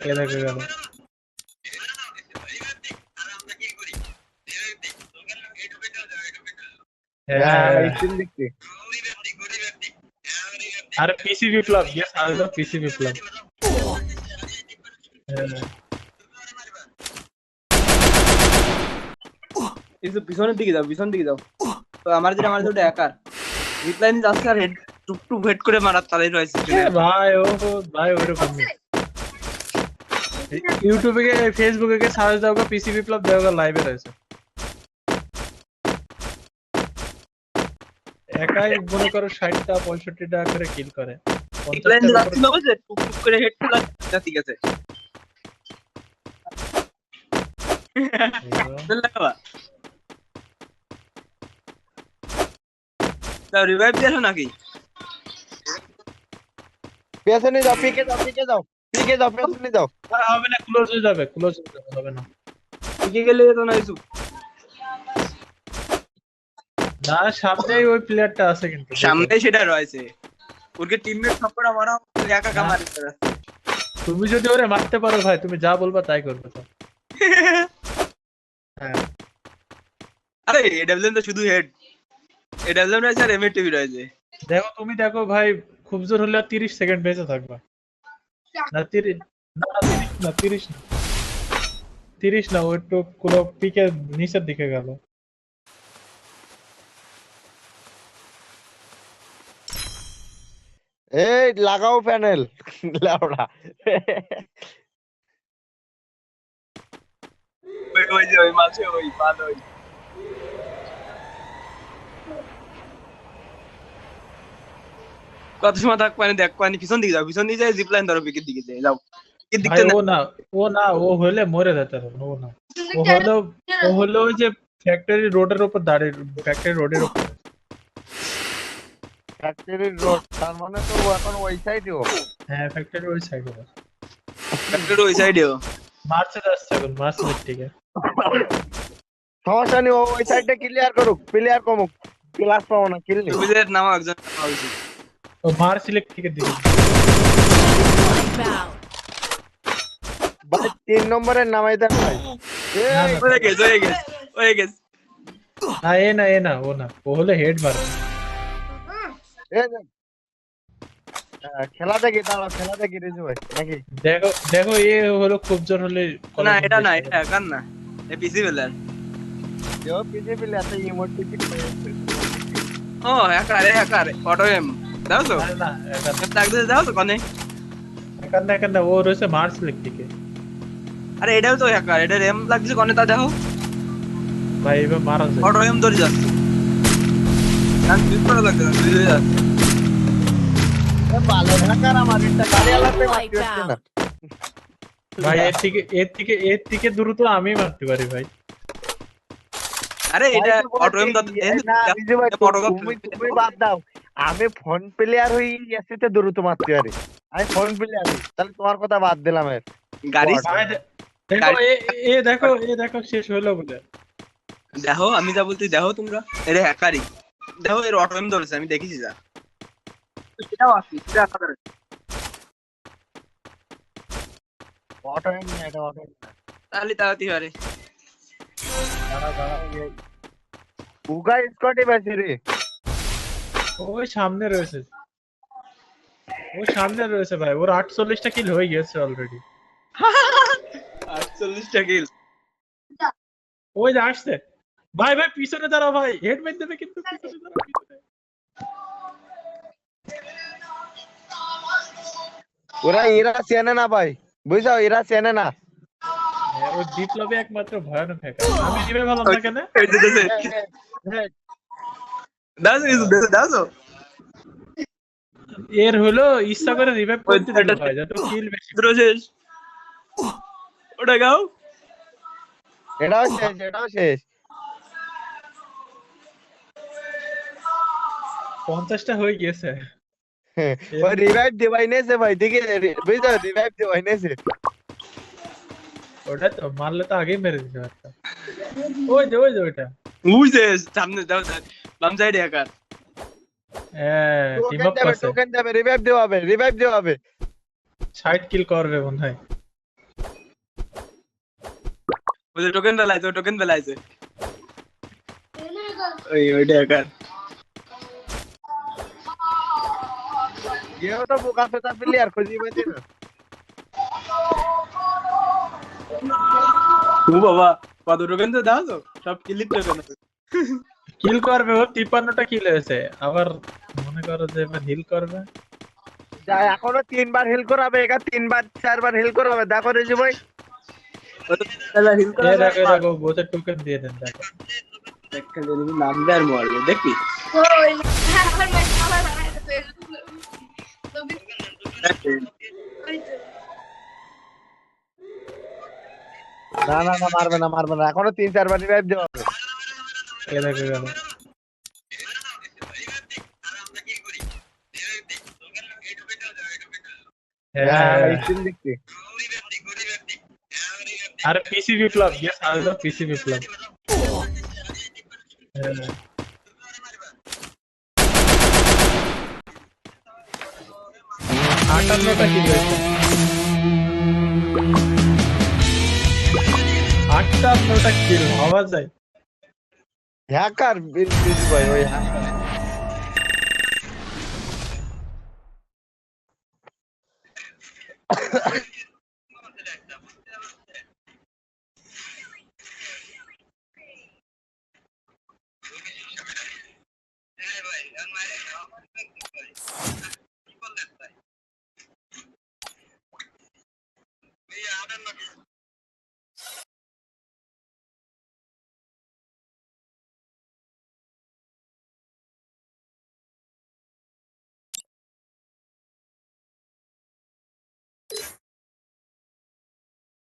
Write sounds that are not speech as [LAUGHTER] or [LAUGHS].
এ দেখে গেল আরে পিসি বিপ্লব ইয়েস আরে পিসি বিপ্লব হ্যাঁ। একটু পিছনের দিকে যাও পিছনের দিকে যাও। তো আমার যেটা আমার যেটা একার। রিপ্লাই যাচ্ছে আর হেড টুক টুক হেড করে মারার তালেই রয়েছে। ভাই ও ভাই ওরকমই। ইউটিউবে কে ফেসবুকে কে সার্চ দাও পিসি বিপ্লব দেওয়া লাইভে রয়েছে। একাই মনে করো ষাটটা পঁয়ষট্টিটা করে কিল করে। নিয়ে পঞ্চাশটার উপরে- যাচ্ছিল বুঝলে টুক টুক করে হেড খোলা ঠিক আছে। তাও রিভাইভ দিয়েছ নাকি? পেছনে যাও পিকে যাও পিকে যাও। যাও পেছনে যাও। হবে না ক্লোজ হয়ে যাবে ক্লোজ হয়ে যাবে হবে না। গেলে তো না কিছু। না সামনেই ওই প্লেয়ারটা আছে কিন্তু। সামনে সেটা রয়েছে। ওকে টিমমেট সবকটা মারা একা তুমি যদি ওরে মারতে পারো ভাই তুমি যা বলবা তাই করবে তো। [LAUGHS] হ্যাঁ। আরে এডাব্লিউএম তো শুধু হেড এডাব্লিউএম রয়েছে আর এমএ টিভি রয়েছে। দেখো তুমি দেখো ভাই খুব জোর হলে তিরিশ সেকেন্ড বেঁচে থাকবা। না তিরিশ না তিরিশ না। তিরিশ না ও একটু কোনো পিকে নিচের দিকে গেল। এই লাগাও প্যানেল। লাউড়া। ওই ওই ওই মাঝে ওই ভালো ওই। কত সময় থাক পানি দেখ পানি পিছন দিকে যাও পিছন দিকে যাই জিপ লাইন ধরো পিকের দিকে যাই যাও। ও না ও না ও হলে মরে যেতে হবে ও না। ও হলো ও হলো ওই যে ফ্যাক্টরি রোডের উপর দাঁড়িয়ে ফ্যাক্টরি রোডের উপর ফ্যাক্টরির রোড তার মানে তো এখন ওই সাইডেও হ্যাঁ ফ্যাক্টরি ওই সাইডে ফ্যাক্টরি ওই মার্চে যাচ্ছে এখন সমস্যা নেই ওই সাইডটা ক্লিয়ার করুক ক্লিয়ার কমুক। ক্লাস পাবো না কিনলে নামা একজন নামা উচিত ও মার্চ ইলেকট্রিকের দিকে ভাই তিন নম্বরের নামাই দেন ভাই। হয়ে গেছে হয়ে গেছে হয়ে গেছে। না এ না এ না ও না ও হলে হেড। আহ, খেলা দেখি দাঁড়াও খেলা দেখি রেজু ভাই নাকি? দেখো দেখো এ হলো খুব জোর হলে না এটা না এটা একার না? এ পিসি বেলার পিছিয়ে পেলে এত ইমোট টিকিট ও একার একার অটো এম দাও তো না না এটা না। দিয়ে দাও তো কনে? এখান না ও রয়েছে মার্চ ইলেকট্রিকে আরে এটাও তো একার এটা এম লাগছে কনে তা দেখো। ভাই এবার মারা যায় অটো এম ধরে যাচ্ছে। আর ক্লিক করা লাগছে না দুই যাচ্ছে। ভালো ঢাকার আমার এটা গাড়ি আলাপে মারতে না। ভাই এর থেকে এর থেকে এর থেকে দ্রুত আমি মারতে পারি ভাই। আরে এটা অটো এম তো এই না, ভাই, অটো তুমি তুমি বাদ দাও। আমি ফোন প্লেয়ার হই এসেতে দ্রুত মারতে পারি আমি ফোন প্লেয়ার তাহলে তোমার কথা বাদ দিলাম এর। গাড়ি দেখো এ এ দেখো এ দেখো শেষ হলো বলে। দেখো আমি যা বলতে দেখো তোমরা এটা হ্যাকারই। দেখো এর অটো এম ধরেছে আমি দেখেছি যা। সেটাও আছে সেটা একার অটো এম না এটা অটো তাহলে তাড়াতাড়ি পারে উগা স্কটে বেশি রে। ওই সামনে রয়েছে। ও সামনে রয়েছে ভাই। ওর আটচল্লিশটা কিল হয়ে গেছে অলরেডি আটচল্লিশটা কিল ওই যে আসছে। ভাই ভাই পিছনে দাঁড়াও ভাই। হেড মেট দেবে কিন্তু পিছনে দাঁড়াও, ওরা এরা চেনে না ভাই। বুঝছ? এরা চেনে না। হ্যাঁ, ওই বিপ্লবে একমাত্র ভয়ানক হ্যাকার আমি দিবে ভালো না কেন? দাও দাও দাও দাও এর হলো ইচ্ছা করে রিভাইভ ওই করতে দিল এটা- ভাই যাতে কিল বেশি। দ্রো শেষ। ওটা গাও। এটাও শেষ এটাও শেষ। পঞ্চাশটা হয়ে গেছে ওই রিভাইভ দেবাই নেছে ভাই দেখে বুঝছ রিভাইভ দেবাই নেছে ওটা তো মারলে তো আগেই মেরে দিতে পারতাম। ওই যে ওই যে ওইটা। বুঝছে সামনে দাও দাও। বাম সাইডে হ্যাকার হ্যাঁ টিম আপ দেবে টোকেন দেবে রিভাইভ দেওয়া হবে রিভাইভ দেওয়া হবে। ষাট কিল করবে মনে হয় ওই যে টোকেন বেলাইছে ওই টোকেন ওই ওইটা কিল করবে ও তিপ্পান্নটা কিল হয়েছে। আবার মনে করো যে এবার হিল করবে। যা এখনও তিনবার হেল করাবে একা তিনবার চারবার হেল করাবে। দেখো রে ভাই। টোকেন দিয়ে দেন দেখো। নামবে আর মরবে দেখবি না না না মারবে না মারবে না। এখনও তিন চারবার রিভাইভ দেওয়া হবে। এ দেখো গেল? হ্যাঁ হ্যাঁ। আর পিসি বিপ্লব ইয়েস আর হলো পিসি বিপ্লব। হ্যাঁ। আটান্নটা কি হয়েছে? আটান্নটা কিল ভাবা যায় ह्याकर भयो